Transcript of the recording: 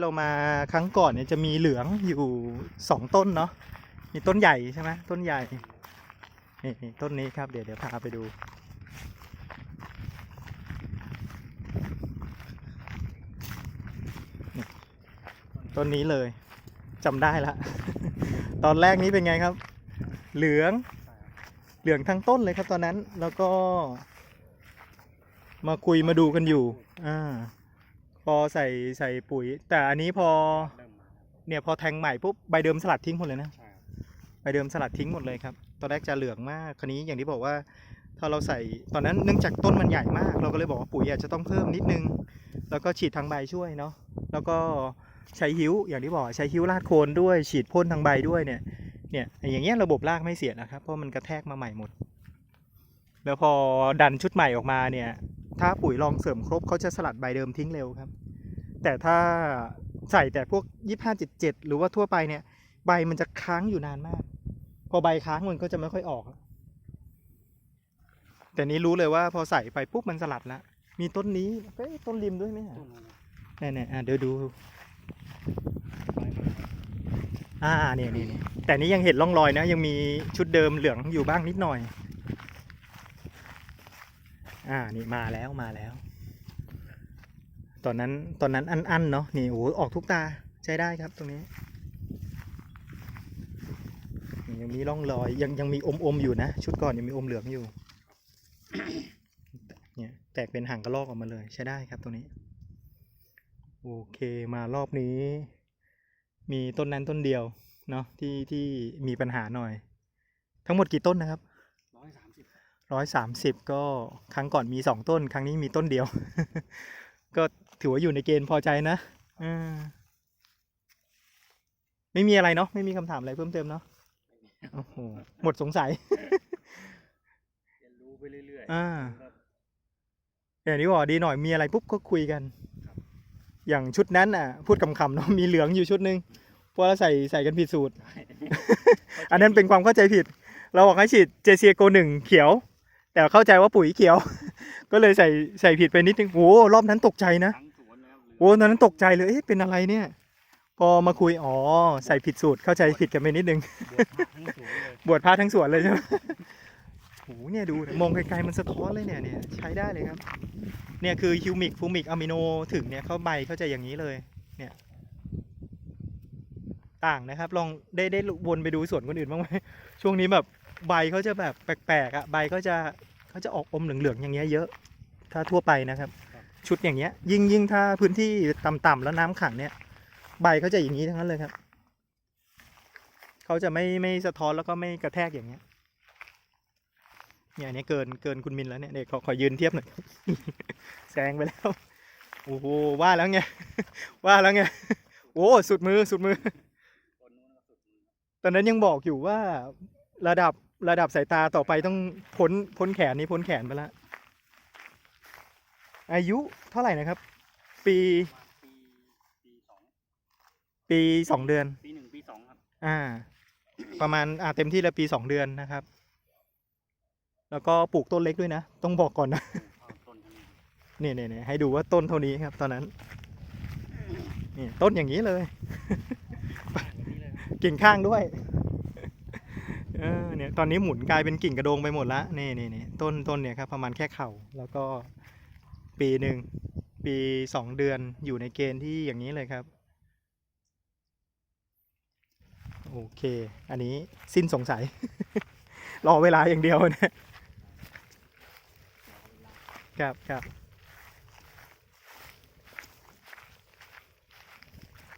เรามาครั้งก่อนเนี่ยจะมีเหลืองอยู่สองต้นเนาะ มีต้นใหญ่ใช่ไหมต้นใหญ่ นี่ต้นนี้ครับ เดี๋ยวเดี๋ยวพาไปดู ต้นนี้เลยจำได้ละ ตอนแรกนี้เป็นไงครับ เหลือง เหลืองทั้งต้นเลยครับตอนนั้น แล้วก็ มาคุยมาดูกันอยู่ อ่า พอใส่ใส่ปุ๋ย แต่อันนี้พอเริ่มมาเนี่ยพอแทงใหม่ปุ๊บใบเดิมสลัดทิ้งหมดเลยนะ ใช่ครับใบเดิมสลัดทิ้งหมดเลยครับ ตอนแรกจะเหลืองมาก คราวนี้อย่างที่บอกว่า ถ้าเราใส่ตอนนั้นเนื่องจากต้นมันใหญ่มาก เราก็เลยบอกว่าปุ๋ยอาจจะต้องเพิ่มนิดนึง แล้วก็ฉีดทางใบช่วยเนาะ แล้วก็ใช้หิ้วอย่างที่บอกใช้หิ้วลาดโคนด้วย ฉีดพ่นทางใบด้วยเนี่ย เนี่ยอย่างเงี้ยระบบรากไม่เสียนะครับ เพราะมันกระแทกมาใหม่หมด แล้วพอดันชุดใหม่ออกมาเนี่ย ถ้าปุ๋ยรองเสริมครบเขาจะสลัดใบเดิมทิ้งเร็วครับ แต่ถ้าใส่แต่พวกยี่ห้าเจ็ดเจ็ดหรือว่าทั่วไปเนี่ย ใบมันจะค้างอยู่นานมาก พอใบค้างมันก็จะไม่ค่อยออก แต่นี้รู้เลยว่าพอใส่ไปปุ๊บมันสลัดละมีต้นนี้เอ้ต้นริมด้วยไหมอะนนู้นนะเนี่ยเดี๋ยวดู อ่าเนี่ยเนี่นี่แต่นี้ยังเห็นร่องรอยนะ ยังมีชุดเดิมเหลืองอยู่บ้างนิดหน่อย อ่านี่มาแล้วมาแล้ว ตอนนั้นตอนนั้นอันอันเนาะนี่โอ้ออกทุกตาใช้ได้ครับตรงนี้ยังมีร่องรอยยังยังมีอมอมอยู่นะ ชุดก่อนยังมีอมเหลืองอยู่เนี่ยแตกเป็นหางกระรอกออกมาเลยใช้ได้ครับตรงนี้ โอเคมารอบนี้ มีต้นนั้นต้นเดียวเนาะที่ที่มีปัญหาหน่อย ทั้งหมดกี่ต้นนะครับ ร้อยสามสิบก็ครั้งก่อนมีสองต้น ครั้งนี้มีต้นเดียว ก็ถือว่าอยู่ในเกณฑ์พอใจนะอืมไม่มีอะไรเนาะไม่มีคำถามอะไรเพิ่มเติมเนาะโอ้โหหมดสงสัยเรียนรู้ไปเรื่อยอ่าก็อย่างที่บอกดีหน่อยมีอะไรปุ๊บก็คุยกันอย่างชุดนั้นอะ พูดคำๆเนาะมีเหลืองอยู่ชุดหนึ่งเพราะเราใส่ใส่กันผิดสูตรใช่อันนั้นเป็นความเข้าใจผิด เราบอกให้ฉีดเจเซียโกหนึ่งเขียว แต่เข้าใจว่าปุ๋ยเขียว ก็เลยใส่ใส่ผิดไปนิดนึงโอ้รอบนั้นตกใจนะทั้งสวนแล้วหรือโอ้ตอนนั้นตกใจเลยเอ๊ะเป็นอะไรเนี่ย พอมาคุยอ๋อใส่ผิดสูตรเข้าใจผิดกันไปนิดนึง บวชพระทั้งสวนเลยบวชพระทั้งสวนเลยใช่ไหมโอ้โหเนี่ยดูมองไกลๆมันสะท้อนเลยเนี่ยเนี่ยใช้ได้เลยครับ เนี่ยคือฮิวมิกฟูมิกอะมิโนถึงเนี่ยเขาใบเขาจะอย่างนี้เลย เนี่ย ต่างนะครับ ลองได้ได้วนไปดูสวนคนอื่นบ้างไหมช่วงนี้แบบ ใบเขาจะแบบแปลกๆอะใบเขาจะเขาจะออกอมเหลืองๆอย่างเงี้ยเยอะ ถ้าทั่วไปนะครับ ชุดอย่างเงี้ย ยิ่งยิ่งถ้าพื้นที่ต่ำๆแล้วน้ำขังเนี่ย ใบเขาจะอย่างนี้ทั้งนั้นเลยครับเขาจะไม่ไม่สะท้อนแล้วก็ไม่กระแทกอย่างเงี้ยเนี่ยอันนี้เกินเกินคุณมินแล้วเนี่ยเด็กขอขอยืนเทียบหน่อยแซงไปแล้วโอ้โหว่าแล้วไงว่าแล้วไงโอ้สุดมือสุดมือคนนู้นก็สุดมือตอนนั้นยังบอกอยู่ว่าระดับ ระดับสายตาต่อไปต้องพ้นพ้นแขนนี้พ้นแขนไปแล้วอายุเท่าไหร่นะครับ ปีประมาณปีปีสองปีสองเดือน ปีหนึ่งปีสองครับ อ่า ประมาณอ่าเต็มที่แล้วปีสองเดือนนะครับ แล้วก็ปลูกต้นเล็กด้วยนะ ต้องบอกก่อนนะเข้าต้นเท่านี้ครับนี่นี่นี่ให้ดูว่าต้นเท่านี้ครับ ตอนนั้นนี่ต้นอย่างนี้เลยอย่างนี้เลยครับกิ่งข้างด้วยเออเนี่ย ตอนนี้หมุนกลายเป็นกิ่งกระโดงไปหมดละนี่นี่นี่ต้นต้นเนี่ยครับประมาณแค่เข่าแล้วก็ปีหนึ่งปีสองเดือนอยู่ในเกณฑ์ที่อย่างนี้เลยครับโอเค อันนี้สิ้นสงสัย รอเวลาอย่างเดียวนี่ครับครับ